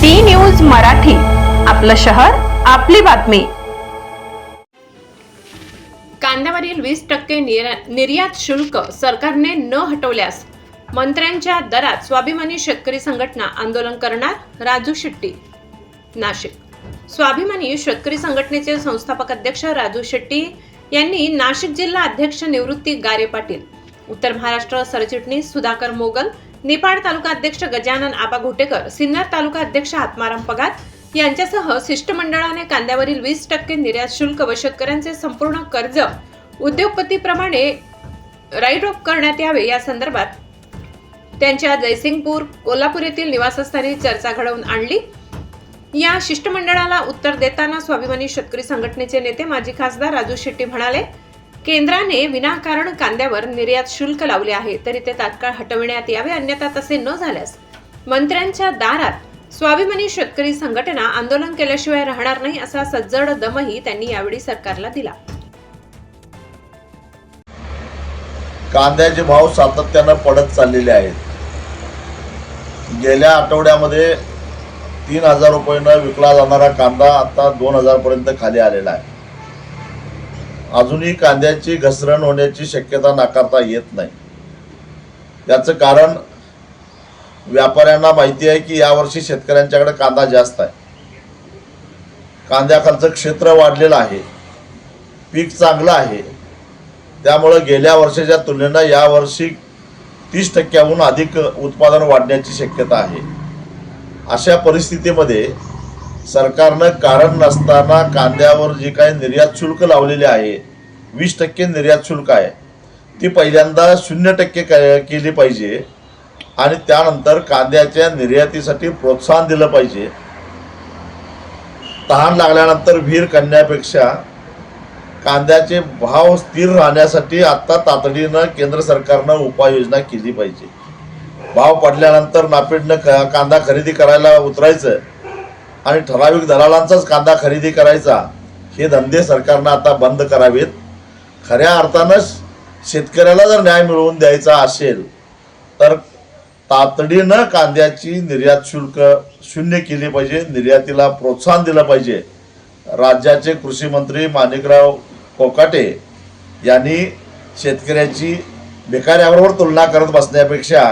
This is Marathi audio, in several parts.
डी न्यूज मराठी आपलं शहर आपली बातमी. कांद्यावरील वीस टक्के निर्या- निर्यात शुल्क सरकारने न हटवल्यास मंत्र्यांच्या दरात स्वाभिमानी शेतकरी संघटना आंदोलन करणार राजू शेट्टी. नाशिक. स्वाभिमानी शेतकरी संघटनेचे संस्थापक अध्यक्ष राजू शेट्टी यांनी नाशिक जिल्हा अध्यक्ष निवृत्ती गारे पाटील उत्तर महाराष्ट्र सरचिटणीस सुधाकर मोगल निपाड तालुका अध्यक्ष गजानन आबा घोटेकर सिन्नर तालुका अध्यक्ष आत्माराम पगार यांच्यासह शिष्टमंडळाने कांद्यावरील वीस टक्के निर्यात शुल्क व शेतकऱ्यांचे संपूर्ण कर्ज उद्योगपतीप्रमाणे राईट ऑफ करण्यात यावे या संदर्भात त्यांच्या जयसिंगपूर कोल्हापूर येथील निवासस्थानी चर्चा घडवून आणली. या शिष्टमंडळाला उत्तर देताना स्वाभिमानी शेतकरी संघटनेचे नेते माजी खासदार राजू शेट्टी म्हणाले केंद्राने विनाकारण कांद्यावर निर्यात शुल्क लावले आहे तरी ते तात्काळ हटविण्यात यावे अन्यथा तसे न झाल्यास. मंत्र्यांच्या दारात स्वाभिमानी शेतकरी संघटना आंदोलन केल्याशिवाय राहणार नाही असा सज्जड दमही त्यांनी यावेळी सरकारला दिला. कांद्याचे भाव सातत्यानं पडत चाललेले आहेत. गेल्या आठवड्यामध्ये तीन हजार रुपयानं विकला जाणारा कांदा आता दोन हजारपर्यंत खाली आलेला आहे. अजूनही कांद्याची घसरण होण्याची शक्यता नाकारता येत नाही. याचं कारण व्यापाऱ्यांना माहिती आहे की यावर्षी शेतकऱ्यांच्याकडे कांदा जास्त आहे. कांद्याखालचं क्षेत्र वाढलेलं आहे. पीक चांगलं आहे. त्यामुळं गेल्या वर्षाच्या तुलनेनं यावर्षी तीस टक्क्याहून अधिक उत्पादन वाढण्याची शक्यता आहे. अशा परिस्थितीमध्ये सरकारनं कारण नसताना कांद्यावर जे काही निर्यात शुल्क लावलेले आहे वीस टक्के निर्यात शुल्क आहे ती पहिल्यांदा शून्य टक्के क- केली पाहिजे आणि त्यानंतर कांद्याच्या निर्यातीसाठी प्रोत्साहन दिलं पाहिजे. तहान लागल्यानंतर विहीर करण्यापेक्षा कांद्याचे भाव स्थिर राहण्यासाठी आत्ता तातडीनं केंद्र सरकारनं उपाययोजना केली पाहिजे. भाव पडल्यानंतर नापीडनं क कांदा खरेदी करायला उतरायचं आणि ठराविक दलालांचाच कांदा खरेदी करायचा हे धंदे सरकारनं आता बंद करावेत. खऱ्या अर्थानं शेतकऱ्याला जर न्याय मिळवून द्यायचा असेल तर तातडीनं कांद्याची निर्यात शुल्क शून्य केली पाहिजे निर्यातीला प्रोत्साहन दिलं पाहिजे. राज्याचे कृषी मंत्री माणिकराव कोकाटे यांनी शेतकऱ्याची बेकाऱ्याबरोबर तुलना करत बसण्यापेक्षा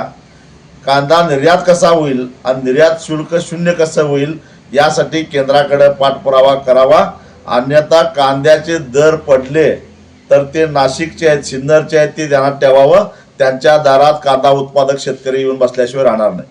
कांदा निर्यात कसा होईल आणि निर्यात शुल्क शून्य कसं होईल यासाठी केंद्राकडे पाठपुरावा करावा. अन्यथा कांद्याचे दर पडले तर ते नाशिकचे आहेत सिन्नरचे आहेत ते ध्यानात ठेवावं. त्यांच्या दारात कांदा उत्पादक शेतकरी येऊन बसल्याशिवाय राहणार नाही.